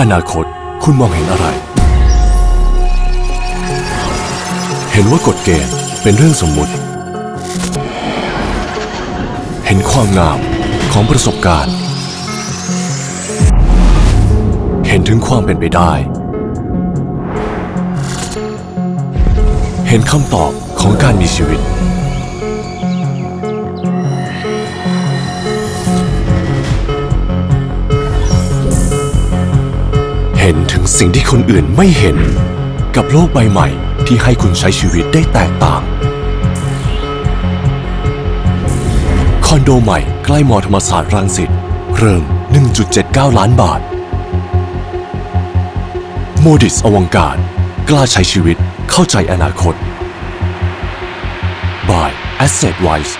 อนาคตคุณมองเห็นอะไร เห็นว่ากฎเกณฑ์เป็นเรื่องสมมุติ เห็นความงามของประสบการณ์ เห็นถึงความเป็นไปได้ เห็นคำตอบของการมีชีวิต เห็นถึงสิ่งที่คนอื่นไม่เห็น กับโลกใบใหม่ที่ให้คุณใช้ชีวิตได้แตกต่าง คอนโดใหม่ใกล้มอธรรมศาสตร์รังสิตเริ่ม 1.79 ล้านบาท โมดิสอวังการ กล้าใช้ชีวิตเข้าใจอนาคต by Asset Wise